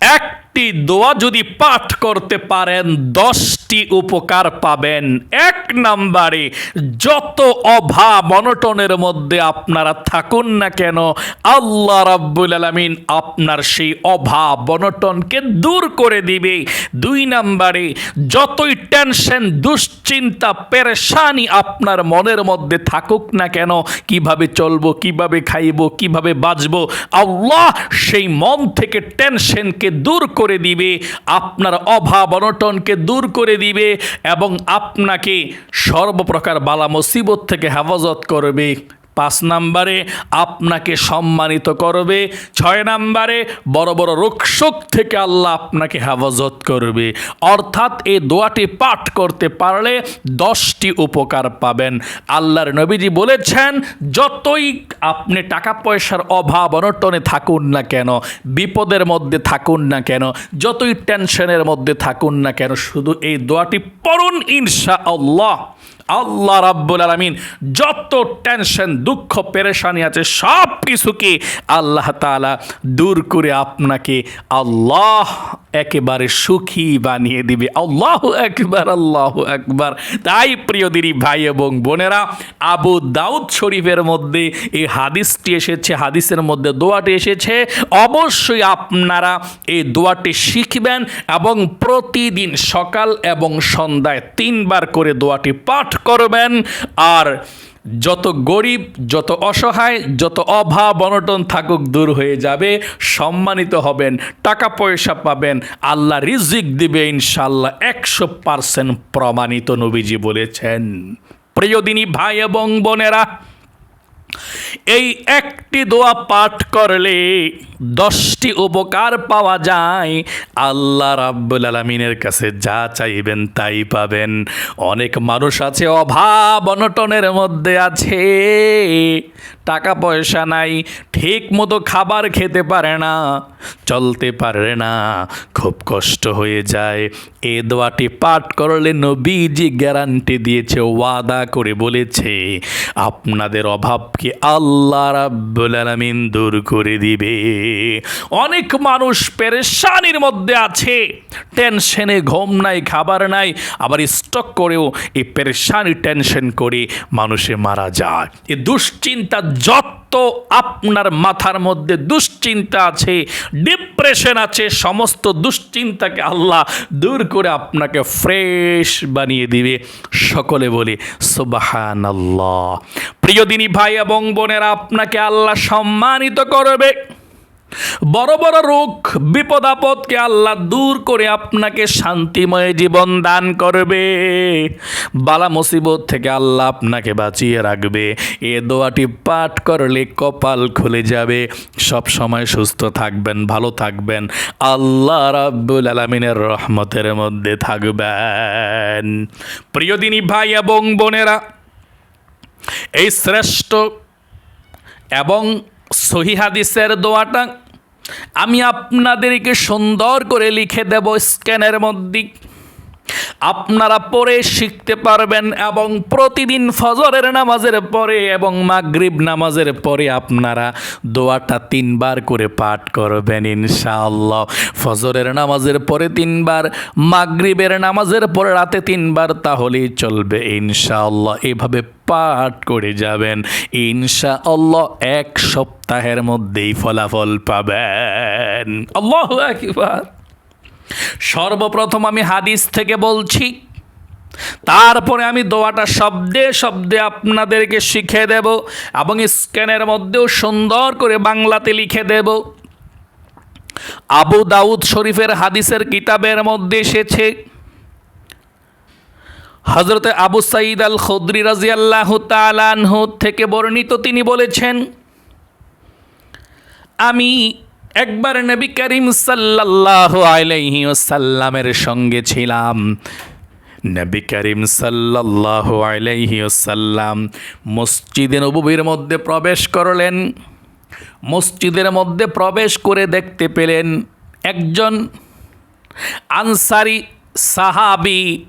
এক একটি দোয়া যদি পাঠ করতে পারেন, দশটি উপকার পাবেন। এক নাম্বারে, যত অভাব অনটনের মধ্যে আপনারা থাকুন না কেন, আল্লাহ রাব্বুল আলামিন আপনার সেই অভাব অনটনকে দূর করে দিবে। দুই নাম্বারে, যতই টেনশন, দুশ্চিন্তা, পেরেশানি আপনার মনের মধ্যে থাকুক না কেন, কীভাবে চলবো, কীভাবে খাইবো, কীভাবে বাঁচবো, আল্লাহ সেই মন থেকে টেনশনকে দূর করে দিবে, আপনার অভাব অনটনকে দূর করে দিবে এবং আপনাকে সর্বপ্রকার বালা মুসিবত থেকে হেফাজত করবে। পাঁচ নাম্বারে আপনাকে সম্মানিত করবে, ছয় নাম্বারে বড় বড় রোগশোক থেকে আল্লাহ আপনাকে হেফাজত করবে। অর্থাৎ এই দোয়াটি পাঠ করতে পারলে দশটি উপকার পাবেন। আল্লাহর নবীজি বলেছেন, যতই আপনি টাকা পয়সার অভাব, অনটনে থাকুন না কেন, বিপদের মধ্যে থাকুন না কেন, যতই টেনশনের মধ্যে থাকুন না কেন, শুধু এই দোয়াটি পড়ুন ইনশা আল্লাহ আল্লাহ রাব্বুল আলামিন যত টেনশন দুঃখ, পেরেশানি আছে সব কিছুকে আল্লাহ তাআলা দূর করে আপনাকে আল্লাহ একেবারে সুখী বানিয়ে দিবে। আল্লাহ একবার আল্লাহ একবার। তাই প্রিয় দিদি, ভাই এবং বোনেরা, আবু দাউদ শরীফের মধ্যে এই হাদিসটি এসেছে, হাদিসের মধ্যে দোয়াটি এসেছে। অবশ্যই আপনারা এই দোয়াটি শিখবেন এবং প্রতিদিন সকাল এবং সন্ধ্যায় তিনবার করে দোয়াটি পাঠ করবেন। আর যত গরিব, যত অসহায়, যত অভাব অনটন থাকুক দূর হয়ে যাবে, সম্মানিত হবেন, টাকা পয়সা পাবেন, আল্লাহ রিজিক দিবে ইনশাল্লাহ একশো পার্সেন্ট প্রমাণিত নবীজি বলেছেন। প্রিয়দিনী ভাই এবং বোনেরা এই একটি দোয়া পাঠ করলে দশটি উপকার পাওয়া যায়। আল্লাহ রাব্বুল আলমিনের কাছে যা চাইবেন তাই পাবেন। অনেক মানুষ আছে অভাব অনটনের মধ্যে আছে। টাকা পয়সা নাই ঠিক মতো খাবার খেতে পারে না, চলতে পারে না। খুব কষ্ট হয়ে যায়। এ দোয়াটি পাঠ করলে নবীজি গ্যারান্টি দিয়েছে, ওয়াদা করে বলেছে, আপনাদের অভাবকে আল্লাহ রাব্বুল আলামিন দূর করে দিবে। অনেক মানুষ পেরেশানির মধ্যে আছে, টেনশনে ঘুম নাই, খাবার নাই, আবার স্টক করেও এই পেরেশানি টেনশন করে মানুষে মারা যায়। এ দুশ্চিন্তা যত আপনার মাথার মধ্যে দুশ্চিন্তা আছে ডিপ্রেশন আছে, সমস্ত দুশ্চিন্তাকে আল্লাহ দূর করে আপনাকে ফ্রেশ বানিয়ে দিবে। সকলে বলে সুবাহান আল্লাহ প্রিয়দিনী ভাই এবং বোনেরা, আপনাকে আল্লাহ সম্মানিত করবে। বড় বড় রোগ, বিপদ আপদকে আল্লাহ দূর করে আপনাকে শান্তিময় জীবন দান করবে। বালা মুসিবত থেকে আল্লাহ আপনাকে বাঁচিয়ে রাখবে। এ দোয়াটি পাঠ করলে কপাল খুলে যাবে। সব সময় সুস্থ থাকবেন, ভালো থাকবেন। আল্লাহ রাব্বুল আলমিনের রহমতের মধ্যে থাকবেন। প্রিয়দিনী ভাই এবং বোনেরা, এই শ্রেষ্ঠ এবং সহি হাদিসের দোয়াটা আমি আপনাদেরকে সুন্দর করে লিখে দেব স্ক্যানের মধ্যে। আপনারা পরে শিখতে পারবেন এবং প্রতিদিন ফজরের নামাজের পরে এবং মাগরিব নামাজের পরে আপনারা দোয়াটা তিনবার করে পাঠ করবেন ইনশাআল্লাহ। ফজরের নামাজের পরে তিনবার, মাগরিবের নামাজের পরে রাতে তিনবার তাহলেই চলবে ইনশাআল্লাহ। এভাবে পাঠ করে যাবেন ইনশা আল্লাহ এক সপ্তাহের মধ্যেই ফলাফল পাবেন। আল্লাহ একবার সর্বপ্রথম আমি হাদিস থেকে বলছি, তারপরে আমি দোয়াটা শব্দে শব্দে আপনাদেরকে শিখে দেব এবং স্ক্যানের মধ্যেও সুন্দর করে বাংলাতে লিখে দেব। আবু দাউদ শরীফের হাদিসের কিতাবের মধ্যে এসেছে হজরতে আবু সাইদ আল খদ্রি রাজি আল্লাহ তালানহু থেকে বর্ণিত তিনি বলেছেন, আমি একবার নবী করিম সাল্লাহ আলাইহি সাল্লামের সঙ্গে ছিলাম। নবী করিম সাল্লাহ আলাইহি সাল্লাম মসজিদে নবীর মধ্যে প্রবেশ করলেন। মসজিদের মধ্যে প্রবেশ করে দেখতে পেলেন একজন আনসারি সাহাবি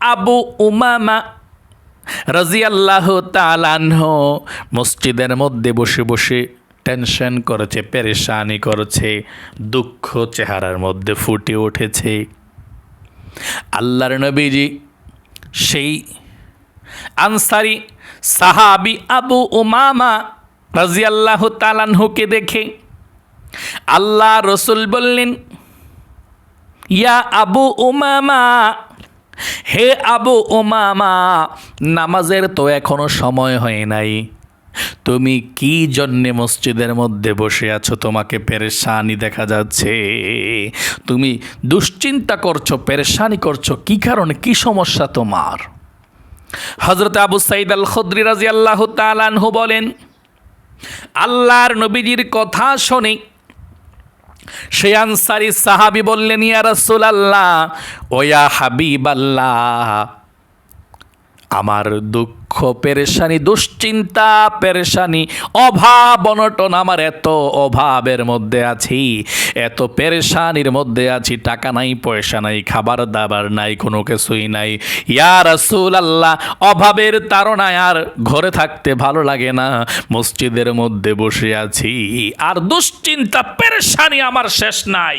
আবু উমামা রাজিয়াল্লাহ তালানহ মসজিদের মধ্যে বসে বসে টেনশন করেছে, পেরেশানি করেছে, দুঃখ চেহারার মধ্যে ফুটে উঠেছে। আল্লাহর নবীজি সেই আনসারি সাহাবি আবু উমামা রাজিয়াল্লাহ তালানহুকে দেখে আল্লাহ রসুল বললেন, ইয়া আবু উমামা, হে আবু উমামা, নামাজের তো এখনও সময় হয় নাই। তুমি কি জন্যে মসজিদের মধ্যে বসে আছো? তোমাকে পেরেশানি দেখা যাচ্ছে। তুমি দুশ্চিন্তা করছ, পেরেশানি করছ। কি কারণে? কি সমস্যা তোমার? হজরত আবু সাইদ আল খদ্রি রাজি আল্লাহ তালানহু বলেন, আল্লাহর নবীজির কথা শুনে সে আনসারি সাহাবি বললেন, ইয়া রাসূল আল্লাহ ওয়া হাবিব আল্লাহ আমার দুঃখ পেরেশানি, দুশ্চিন্তা, পেরেশানি, অভাব অনটন আমার এত অভাবের মধ্যে আছি। এত পেরেশানির মধ্যে আছি, টাকা নাই, পয়সা নাই, খাবার দাবার নাই, কোনো কিছুই নাই। ইয়া রাসূল আল্লাহ অভাবের তাড়নায় আর ঘরে থাকতে ভালো লাগে না, মসজিদের মধ্যে বসে আছি। আর দুশ্চিন্তা, পেরেশানি আমার শেষ নাই।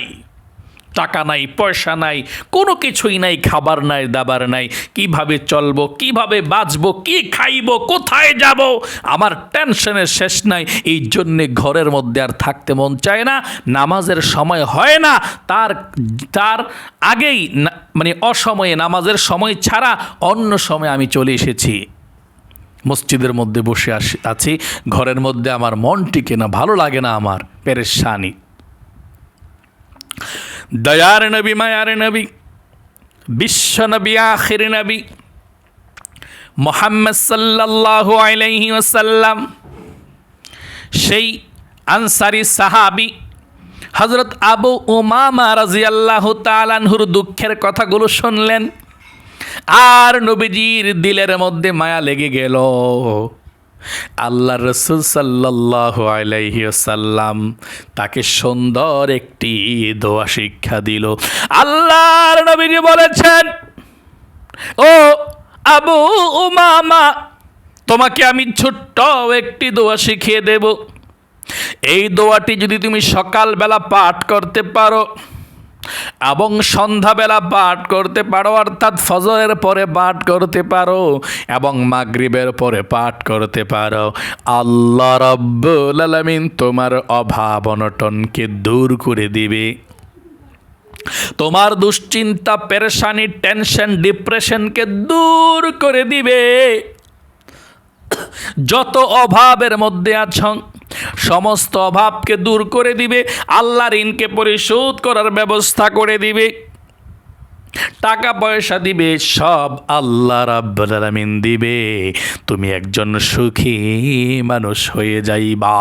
টাকা নাই, পয়সা নাই, কোনো কিছুই নাই, খাবার নাই, দাবার নাই। কীভাবে চলবো, কীভাবে বাঁচবো, কি খাইব, কোথায় যাব? আমার টেনশনের শেষ নাই। এই জন্যে ঘরের মধ্যে আর থাকতে মন চায় না, নামাজের সময় হয় না। তার তার আগেই মানে অসময়ে নামাজের সময় ছাড়া অন্য সময় আমি চলে এসেছি। মসজিদের মধ্যে বসে আসি, আছি। ঘরের মধ্যে আমার মন টিকে না, ভালো লাগে না আমার, পেরেশানি। দয়ার নবী, মায়ার নবী, বিশ্ব নবী, আখির নবী, মোহাম্মদ সাল্লাল্লাহু আলাইহি ওয়াসাল্লাম, সেই আনসারি সাহাবি হজরত আবু উমামা রাজিয়াল্লাহু তালানহুর দুঃখের কথাগুলো শুনলেন, আর নবীজির দিলের মধ্যে মায়া লেগে গেল। আল্লাহ রসুল সাল্লাহ আলাইসাল্লাম তাকে সুন্দর একটি দোয়া শিক্ষা দিল। আল্লাহর নবীজি বলেছেন, ও আবু উমামা, তোমাকে আমি ছোট্ট একটি দোয়া শিখিয়ে দেব। এই দোয়াটি যদি তুমি সকালবেলা পাঠ করতে পারো এবং সন্ধ্যাবেলা পাঠ করতে পারো, অর্থাৎ ফজরের পরে পাঠ করতে পারো এবং মাগরিবের পরে পাঠ করতে পারো। আল্লাহ রব্বুল আলামিন তোমার অভাব অনটনকে দূর করে দিবে। তোমার দুশ্চিন্তা, পেরেশানি, টেনশন, ডিপ্রেশনকে দূর করে দিবে। যত অভাবের মধ্যে আছ সমস্ত অভাবকে দূর করে দিবে আল্লাহ ঋণকে পরিশোধ করার ব্যবস্থা করে দিবে। টাকা পয়সা দিবে, সব আল্লাহ রাব্বুল আলামিন দিবে। তুমি একজন সুখী মানুষ হয়ে যাইবা।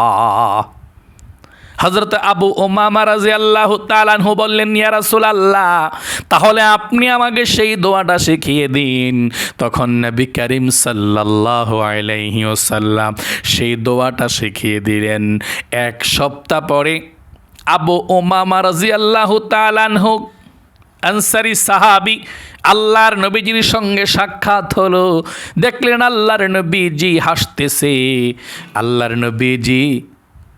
হজরত আবু ওমামা রাজি আল্লাহ তালানহু বললেন, ইয়া রাসূলুল্লাহ, তাহলে আপনি আমাকে সেই দোয়াটা শিখিয়ে দিন। তখন নবী করিম সাল্লাল্লাহু আলাইহি ওয়াসাল্লাম সেই দোয়াটা শিখিয়ে দিলেন। এক সপ্তাহ পরে আবু ওমামা রাজি আল্লাহ তালানহু আনসারি সাহাবি আল্লাহর নবীজির সঙ্গে সাক্ষাৎ হলো। দেখলেন আল্লাহর নবীজি হাসতেছে। আল্লাহর নবীজি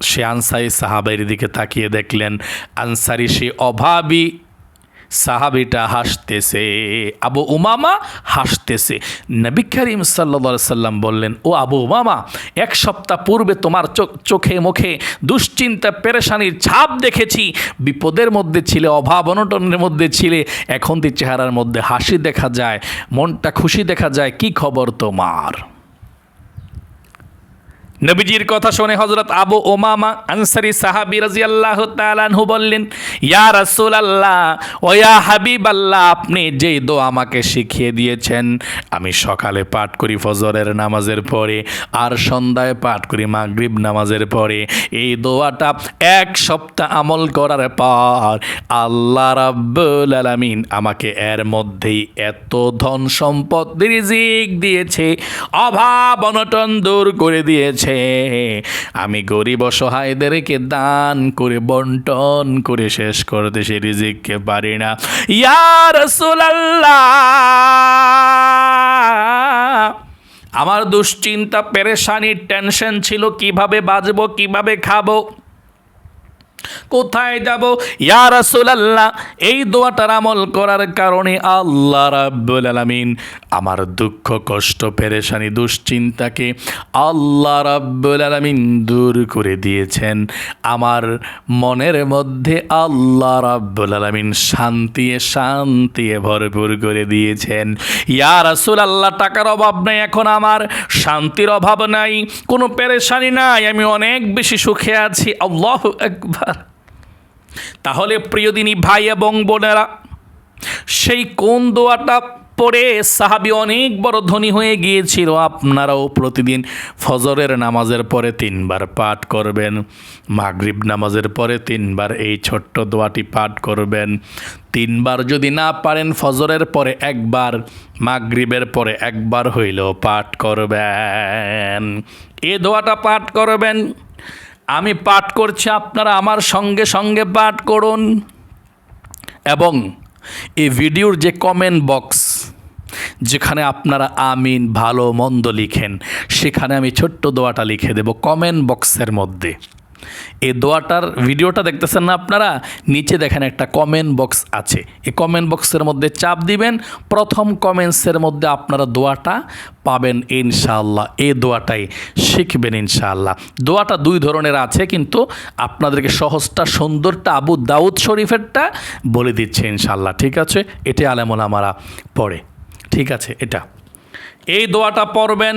সে আনসারি সাহাবের দিকে তাকিয়ে দেখলেন, আনসারি সে অভাবী সাহাবিটা হাসতেছে, আবু উমামা হাসতেছে। নবী করিম সাল্লা সাল্লাম বললেন, ও আবু উমামা, এক সপ্তাহ পূর্বে তোমার চোখ, চোখে মুখে দুশ্চিন্তা, পেরেশানির ছাপ দেখেছি। বিপদের মধ্যে ছিলে, অভাব অনটনের মধ্যে ছিলে। এখন তো চেহারার মধ্যে হাসি দেখা যায়, মনটা খুশি দেখা যায়। কি খবর তোমার? নবীজির কথা শুনে হজরত আবু ওমামা আনসারি সাহাবি রাজিয়াল্লাহ তালানহু বললেন, ইয়া রাসূল আল্লাহ ও ইয়া হাবিব আল্লাহ আপনি যেই দো আমাকে শিখিয়ে দিয়েছেন, আমি সকালে পাঠ করি ফজরের নামাজের পরে আর সন্ধ্যায় পাঠ করি মাগরিব নামাজের পরে। এই দোয়াটা এক সপ্তাহ আমল করার পর আল্লাহ রাব্বুল আলামিন আমাকে এর মধ্যেই এত ধন সম্পদ রিজিক দিয়েছে, অভাব অনটন দূর করে দিয়েছে। আমি গরিব অসহায়দেরকে দান করে বন্টন করে শেষ করতে সে রিজিককে পারি না। ইয়ার আমার দুশ্চিন্তা, পেরেশানির টেনশন ছিল, কীভাবে বাজবো কীভাবে খাব? কোথায় যাব? ইয়া রাসূলুল্লাহ, এই দোয়াটার আমল করার কারণে আল্লাহ রাব্বুল আলামিন আমার দুঃখ, কষ্ট, পেরেশানি, দুশ্চিন্তাকে আল্লাহ রাব্বুল আলামিন দূর করে দিয়েছেন। আমার মনের মধ্যে আল্লাহ রাব্বুল আলামিন শান্তিয়ে শান্তিয়ে ভরপুর করে দিয়েছেন। ইয়া রাসূলুল্লাহ, টাকার অভাব নাই এখন আমার, শান্তির অভাব নাই, কোনো পেরেশানি নাই, আমি অনেক বেশি সুখে আছি। আল্লাহু আকবার। তাহলে প্রিয়দিনী ভাই এবং বোনেরা, সেই কোন দোয়াটা পড়ে সাহাবি অনেক বড় ধনী হয়ে গিয়েছিল, আপনারাও প্রতিদিন ফজরের নামাজের পরে তিনবার পাঠ করবেন, মাগরিব নামাজের পরে তিনবার এই ছোট্ট দোয়াটি পাঠ করবেন। তিনবার যদি না পারেন ফজরের পরে একবার, মাগরিবের পরে একবার হইলেও পাঠ করবেন। এ দোয়াটা পাঠ করবেন আমি পাঠ করছি, আপনারা আমার সঙ্গে সঙ্গে পাঠ করুন। এবং এই ভিডিওর যে কমেন্ট বক্স যেখানে আপনারা আমিন, ভালো, মন্দ লিখেন, সেখানে আমি ছোট্ট দোয়াটা লিখে দেব কমেন্ট বক্সের মধ্যে। এই দোয়াটার ভিডিওটা দেখতেছেন না আপনারা? নিচে দেখেন একটা কমেন্ট বক্স আছে। এই কমেন্ট বক্সের মধ্যে চাপ দিবেন। প্রথম কমেন্টসের মধ্যে আপনারা দোয়াটা পাবেন ইনশাআল্লাহ। এই দোয়াটাই শিখবেন ইনশাআল্লাহ। দোয়াটা দুই ধরনের আছে, কিন্তু আপনাদেরকে সহজটা, সুন্দরটা আবু দাউদ শরীফেরটা বলে দিচ্ছে ইনশাআল্লাহ। ঠিক আছে? এটা আলেমুল আমারা পড়ে। ঠিক আছে, এটা। এই দোয়াটা পড়বেন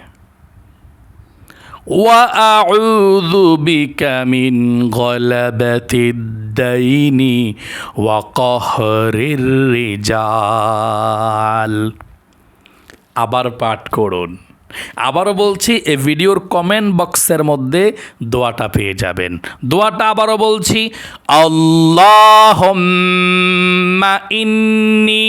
وأعوذ بك من غلبة الدين وقهر الرجال আবার পাঠ করুন আবারও বলছি এই ভিডিওর কমেন্ট বক্সের মধ্যে দোয়াটা পেয়ে যাবেন দোয়াটা আবারও বলছি আল্লাহুম্মা ইন্নি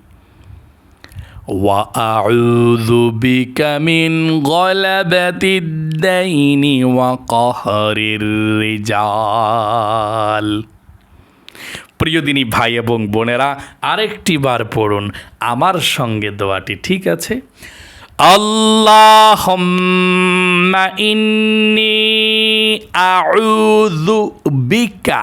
وأعوذ بك من غلبة الدين وقهر الرجال প্রিয়দিনী ভাই এবং বোনেরা আরেকটি বার পড়ুন আমার সঙ্গে দোয়াটি ঠিক আছে আল্লাহুম্মা ইন্নি আউযু বিকা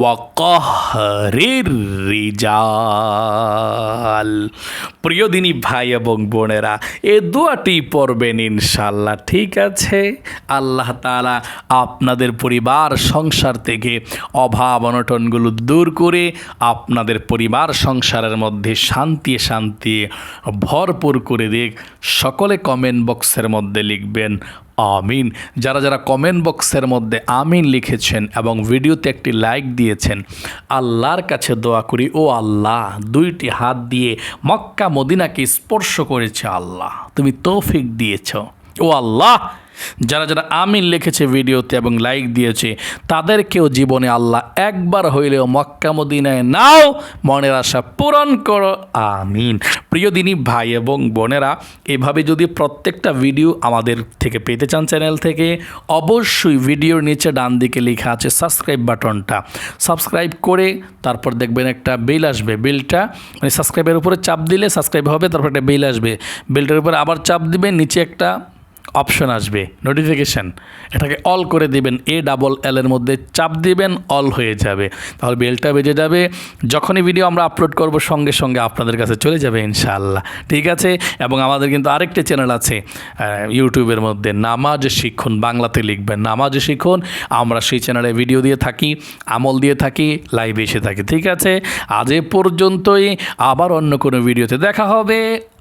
ওয়াকহরির রিজাল প্রিয় দিনী ভাই এবং বোনেরা, এ দোয়াটি পড়বেন ইনশাল্লাহ ঠিক আছে? আল্লাহ তাআলা আপনাদের পরিবার, সংসার থেকে অভাব অনটনগুলো দূর করে আপনাদের পরিবার, সংসারের মধ্যে শান্তি শান্তি ভরপুর করে দিক। সকলে কমেন্ট বক্সের মধ্যে লিখবেন আমিন। যারা যারা কমেন্ট বক্সের মধ্যে আমিন লিখেছেন এবং ভিডিওতে একটি লাইক দিয়েছেন, আল্লাহর কাছে দোয়া করি, ও আল্লাহ, দুইটি হাত দিয়ে মক্কা মদিনাকে স্পর্শ করেছে আল্লাহ। তুমি তৌফিক দিয়েছ। ও আল্লাহ যারা যারা আমিন লিখেছে ভিডিওতে এবং লাইক দিয়েছে, তাদেরকেও জীবনে আল্লাহ একবার হইলেও মক্কা মদিনায় নাও, মনের আশা পূরণ করো। আমিন। প্রিয় দিনী ভাই এবং বোনেরা, এভাবে যদি প্রত্যেকটা ভিডিও আমাদের থেকে পেতে চান চ্যানেল থেকে, অবশ্যই ভিডিওর নিচে ডান দিকে লেখা আছে সাবস্ক্রাইব বাটনটা। সাবস্ক্রাইব করে তারপর দেখবেন একটা বেল আসবে, বেলটা। মানে সাবস্ক্রাইবের উপরে চাপ দিলে সাবস্ক্রাইব হবে, তারপর একটা বেল আসবে। বেলটার উপরে আবার চাপ দিবেন নিচে একটা অপশন আসবে নোটিফিকেশান এটাকে অল করে দিবেন এ ডাবল এল এর মধ্যে চাপ দিবেন অল হয়ে যাবে। তাহলে বেলটা বেজে যাবে, যখনই ভিডিও আমরা আপলোড করব, সঙ্গে সঙ্গে আপনাদের কাছে চলে যাবে ইনশাআল্লাহ। ঠিক আছে? এবং আমাদের কিন্তু আরেকটি চ্যানেল আছে ইউটিউবের মধ্যে, নামাজ শিখুন, বাংলাতে লিখবেন, নামাজ শিখুন। আমরা সেই চ্যানেলে ভিডিও দিয়ে থাকি, আমল দিয়ে থাকি লাইভে এসে থাকি, ঠিক আছে? আজ এ পর্যন্তই, আবার অন্য কোনো ভিডিওতে দেখা হবে।